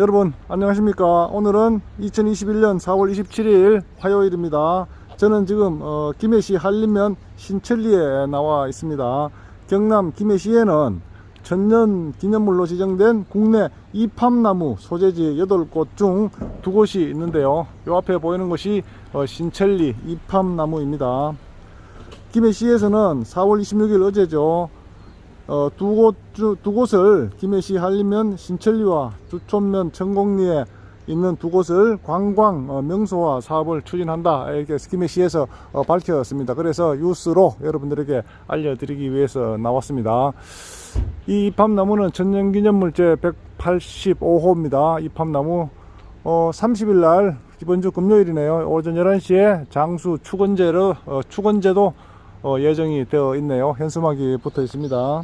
여러분 안녕하십니까? 오늘은 2021년 4월 27일 화요일입니다. 저는 지금 어, 김해시 한림면 신천리에 나와 있습니다. 경남 김해시에는 천년 기념물로 지정된 국내 이팝나무 소재지 8곳 중 두 곳이 있는데요. 요 앞에 보이는 곳이 어, 신천리 이팝나무입니다. 김해시에서는 4월 26일 어제죠 어, 두 곳, 주- 두 곳을 김해시 한림면 신천리와 주촌면 천곡리에 있는 두 곳을 관광 어, 명소화 사업을 추진한다 이렇게 김해시에서 어, 밝혔습니다. 그래서 뉴스로 여러분들에게 알려드리기 위해서 나왔습니다. 이 이팝나무는 천년기념물 제 185호입니다. 이팝나무 어, 30일 날 이번 주 금요일이네요. 오전 11시에 장수 축원제로 어, 축원제도 어, 예정이 되어 있네요. 현수막이 붙어 있습니다.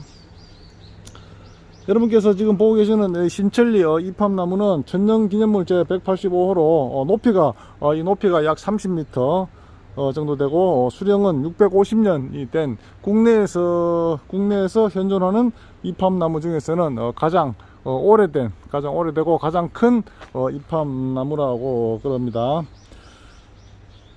여러분께서 지금 보고 계시는 어, 이팝나무는 천년기념물 제 185호로 어, 높이가 어, 이 높이가 약 30m 어, 정도 되고 어, 수령은 650년이 된 국내에서 국내에서 현존하는 이팝나무 중에서는 어, 가장 어, 오래된 가장 오래되고 가장 큰 어, 이팝나무라고 그럽니다.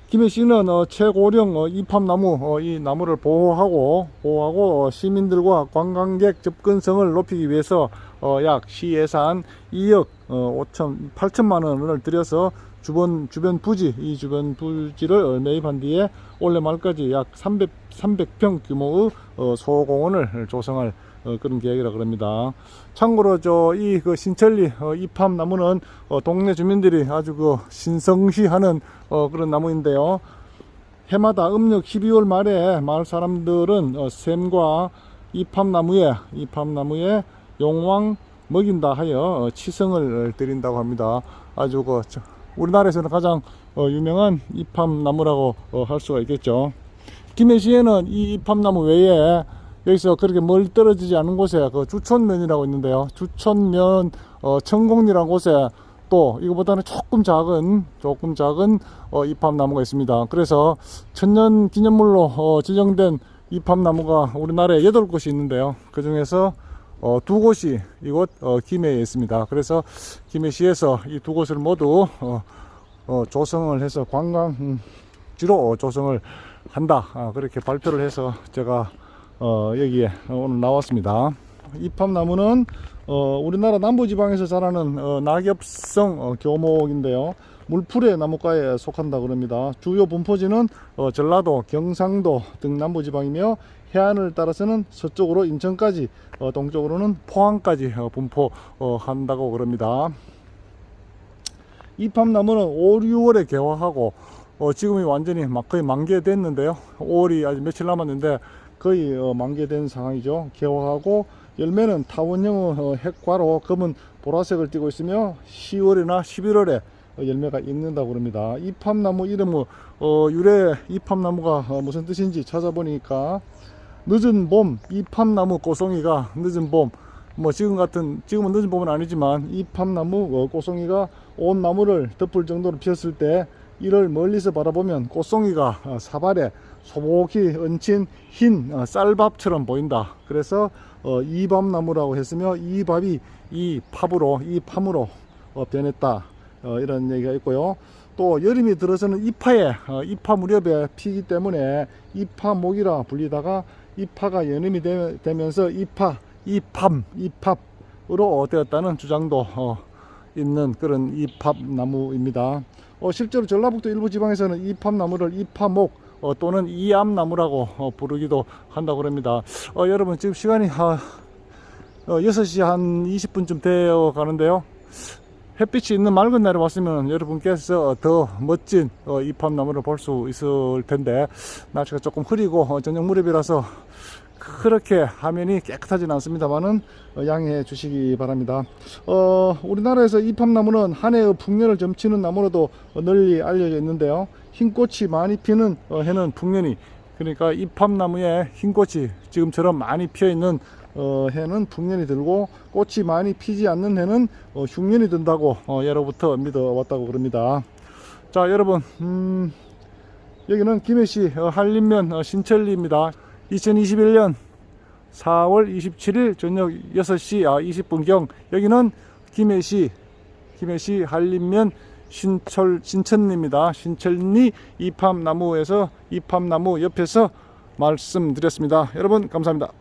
김해 시는 어, 최고령 어, 이팝나무 어, 이 나무를 보호하고 보호하고 어, 시민들과 관광객 접근성을 높이기 위해서 어, 약 시 예산 2억 어, 5천 8천만 원을 들여서 주변 주변 부지 이 주변 부지를 매입한 뒤에 올해 말까지 약 300, 300평 규모의 어, 소공원을 조성할 어, 그런 계획이라 그럽니다. 참고로 저 이 그 신천리 어, 이팝 나무는 어, 동네 주민들이 아주 그 신성시하는 어, 그런 나무인데요. 해마다 음력 12월 말에 마을 사람들은 어, 샘과 이팝 나무에 이팝 나무에 용왕 먹인다 하여 어, 치성을 드린다고 합니다. 아주 그 저- 우리나라에서는 가장 어, 유명한 이팝 나무라고 어, 할 수가 있겠죠. 김해시에는 이 이팝나무 외에 여기서 그렇게 멀리 떨어지지 않은 곳에 그 주촌면이라고 있는데요. 주촌면 어, 천공리라는 곳에 또 이거보다는 조금 작은 조금 작은 어, 이팝나무가 있습니다. 그래서 천년 기념물로 어, 지정된 이팝나무가 우리나라에 여덟 곳이 있는데요. 그 중에서 어, 두 곳이 이곳 어, 김해에 있습니다. 그래서 김해시에서 이 두 곳을 모두 어, 어, 조성을 해서 관광지로 조성을 한다. 아, 그렇게 발표를 해서 제가 어, 여기에 오늘 나왔습니다. 이팝나무는 어, 우리나라 남부지방에서 자라는 어, 낙엽성 어, 교목인데요. 물풀의 나무과에 속한다 그럽니다. 주요 분포지는 어, 전라도, 경상도 등 남부지방이며 해안을 따라서는 서쪽으로 인천까지, 어, 동쪽으로는 포항까지 어, 분포한다고 그럽니다. 이팝나무는 5, 6월에 개화하고 어, 지금이 완전히 막 거의 만개됐는데요. 5월이 아직 며칠 남았는데 거의 어, 만개된 상황이죠. 개화하고 열매는 타원형의 어, 핵과로 검은 보라색을 띠고 있으며 10월이나 11월에 어, 열매가 익는다고 그럽니다. 이팝나무 이름은 어, 유래 이팝나무가 어, 무슨 뜻인지 찾아보니까 늦은 봄 이팝나무 꼬송이가 늦은 봄 뭐 지금 같은 지금은 늦은 봄은 아니지만 이 팝나무 어, 꽃송이가 온 나무를 덮을 정도로 피었을 때 이를 멀리서 바라보면 꽃송이가 어, 사발에 소복히 얹힌 흰 어, 쌀밥처럼 보인다. 그래서 어, 이밥나무라고 했으며 이 밥이 이 팝으로 이 팜으로 어, 변했다. 어, 이런 얘기가 있고요. 또 여름이 들어서는 이파에 어, 이파 무렵에 피기 때문에 이파목이라 불리다가 이파가 여름이 되, 되면서 이파 이팝 이팝으로 되었다는 주장도 어, 있는 그런 이팝 나무입니다. 어, 실제로 전라북도 일부 지방에서는 이팝 나무를 이파목 어, 또는 이암나무라고 어, 부르기도 한다고 합니다. 어, 여러분 지금 시간이 아, 어, 6시 한 20분쯤 되어 가는데요. 햇빛이 있는 맑은 날에 왔으면 여러분께서 더 멋진 어, 이팝나무를 볼 수 있을 텐데 날씨가 조금 흐리고 어, 저녁 무렵이라서 그렇게 화면이 깨끗하진 않습니다만은 어, 양해해 주시기 바랍니다. 어, 우리나라에서 이팝나무는 한 해의 풍년을 점치는 나무로도 어, 널리 알려져 있는데요. 흰 꽃이 많이 피는 어, 해는 풍년이 그러니까 이팝나무에 흰 꽃이 지금처럼 많이 피어 있는 어, 해는 풍년이 들고 꽃이 많이 피지 않는 해는 어, 흉년이 든다고 어, 예로부터 믿어왔다고 그럽니다. 자 여러분 음, 여기는 김해시 어, 한림면 어, 신천리입니다. 2021년 4월 27일 저녁 6시 20분경 여기는 김해시 김해시 한림면 신철 신천리입니다. 신천리 이팜나무에서 이팜나무 옆에서 말씀드렸습니다. 여러분 감사합니다.